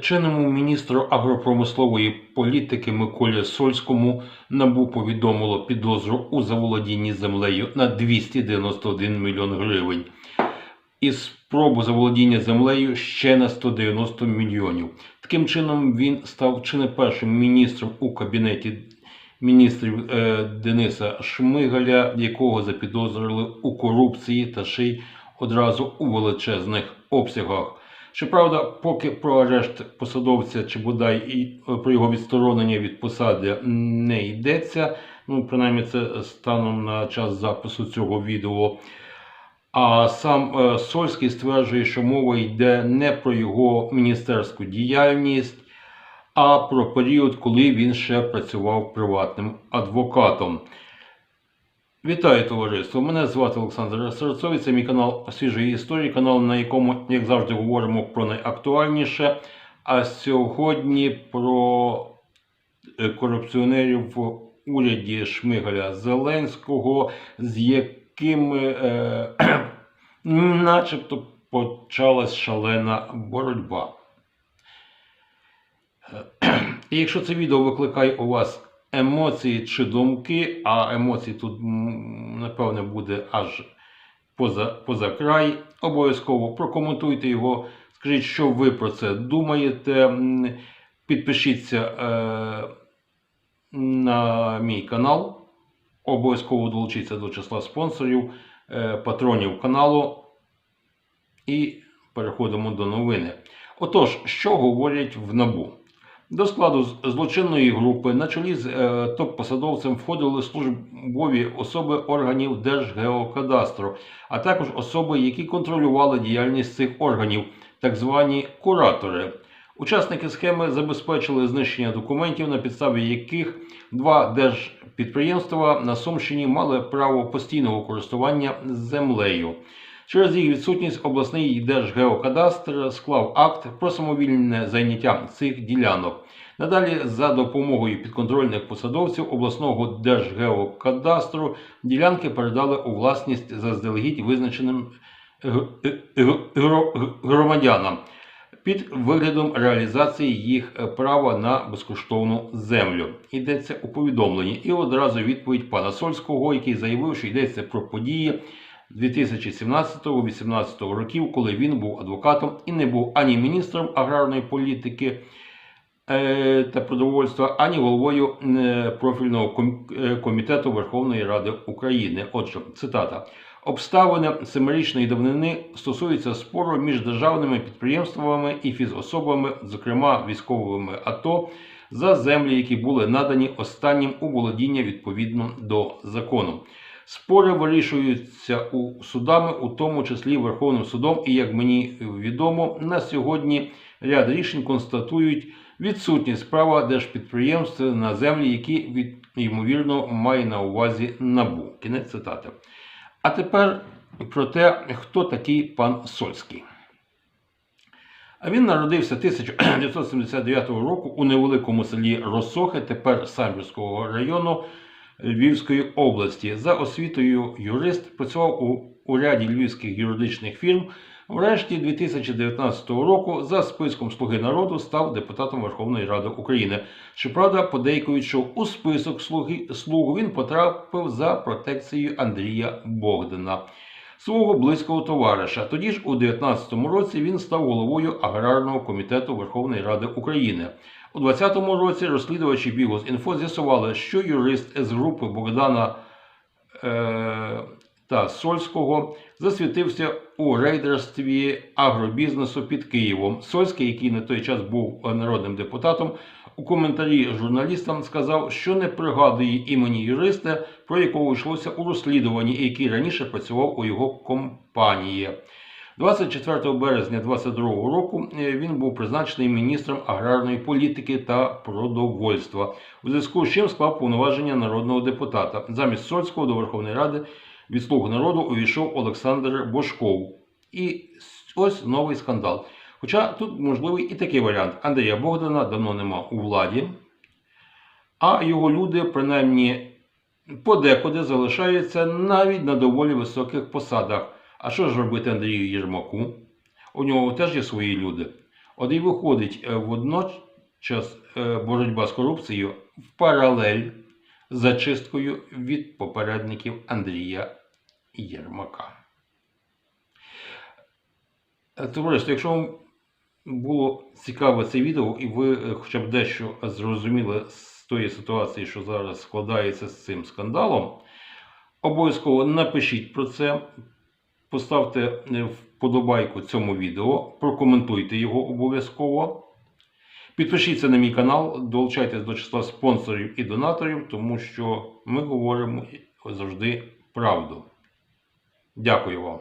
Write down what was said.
Чинному міністру агропромислової політики Миколі Сольському НАБУ повідомило підозру у заволодінні землею на 291 мільйон гривень і спробу заволодіння землею ще на 190 мільйонів. Таким чином він став чи не першим міністром у кабінеті міністрів е, Дениса Шмигаля, якого запідозрили у корупції та ще й одразу у величезних обсягах. Щоправда, поки про арешт посадовця чи бодай і е, про його відсторонення від посади не йдеться, ну принаймні це станом на час запису цього відео. А сам е, Сольський стверджує, що мова йде не про його міністерську діяльність, а про період, коли він ще працював приватним адвокатом. Вітаю товариство! Мене звати Олександр Серцовий, це мій канал Свіжої історії, канал, на якому, як завжди, говоримо про найактуальніше. А сьогодні про е, корупціонерів в уряді Шмигаля Зеленського, з якими е, начебто почалась шалена боротьба. І якщо це відео викликає у вас емоції чи думки, а емоцій тут, напевне, буде аж поза, поза край, обов'язково прокоментуйте його, скажіть, що ви про це думаєте. Підпишіться е, на мій канал. Обов'язково долучіться до числа спонсорів, е, патронів каналу. І переходимо до новини. Отож, що говорять в НАБУ? До складу злочинної групи на чолі з е, топ-посадовцем входили службові особи органів Держгеокадастру, а також особи, які контролювали діяльність цих органів, так звані куратори. Учасники схеми забезпечили знищення документів, на підставі яких два держпідприємства на Сумщині мали право постійного користування землею. Через їх відсутність обласний держгеокадастр склав акт про самовільне зайняття цих ділянок. Надалі, за допомогою підконтрольних посадовців обласного держгеокадастру, ділянки передали у власність заздалегідь визначеним громадянам під виглядом реалізації їх права на безкоштовну землю. Йдеться у повідомленні. І одразу відповідь пана Сольського, який заявив, що йдеться про події 2017-2018 років, коли він був адвокатом і не був ані міністром аграрної політики е, та продовольства, ані головою е, профільного е, комітету Верховної Ради України. Отже, цитата. Обставини семирічної давнини стосуються спору між державними підприємствами і фізособами, зокрема військовими АТО, за землі, які були надані останнім у володіння відповідно до закону. Спори вирішуються у судами, у тому числі Верховним судом, і як мені відомо, на сьогодні ряд рішень констатують відсутність права держпідприємств на землі, які ймовірно має на увазі набу. Кінець цитати. А тепер про те, хто такий пан Сольський. А він народився 1979 року у невеликому селі Росохи, тепер Самбірського району Львівської області. За освітою юрист працював у, у ряді львівських юридичних фірм. Врешті 2019 року за списком Слуги народу став депутатом Верховної Ради України. Щоправда, подейкують, що у список слуги слугу він потрапив за протекцією Андрія Богдана, свого близького товариша. Тоді ж у 2019 році він став головою аграрного комітету Верховної Ради України. У 2020 році розслідувачі Бігос.Інфо з'ясували, що юрист з групи Богдана е, та Сольського засвітився у рейдерстві агробізнесу під Києвом. Сольський, який на той час був народним депутатом, у коментарі журналістам сказав, що не пригадує імені юриста, про якого йшлося у розслідуванні, який раніше працював у його компанії. 24 березня 2022 року е, він був призначений міністром аграрної політики та продовольства, у зв'язку з чим склав повноваження народного депутата. Замість Сольського до Верховної Ради від «Слуг народу увійшов Олександр Бошков. І ось новий скандал. Хоча тут можливий і такий варіант: Андрія Богдана давно нема у владі, а його люди, принаймні, подекуди залишаються навіть на доволі високих посадах. А що ж робити Андрію Єрмаку? У нього теж є свої люди. От і виходить е, водночас е, боротьба з корупцією в паралель з зачисткою від попередників Андрія Єрмака. Е, Товариство, якщо вам було цікаве це відео, і ви хоча б дещо зрозуміли з тої ситуації, що зараз складається з цим скандалом, обов'язково напишіть про це, поставте е, вподобайку цьому відео, прокоментуйте його обов'язково. Підпишіться на мій канал, долучайтесь до числа спонсорів і донаторів, тому що ми говоримо завжди правду. Дякую вам.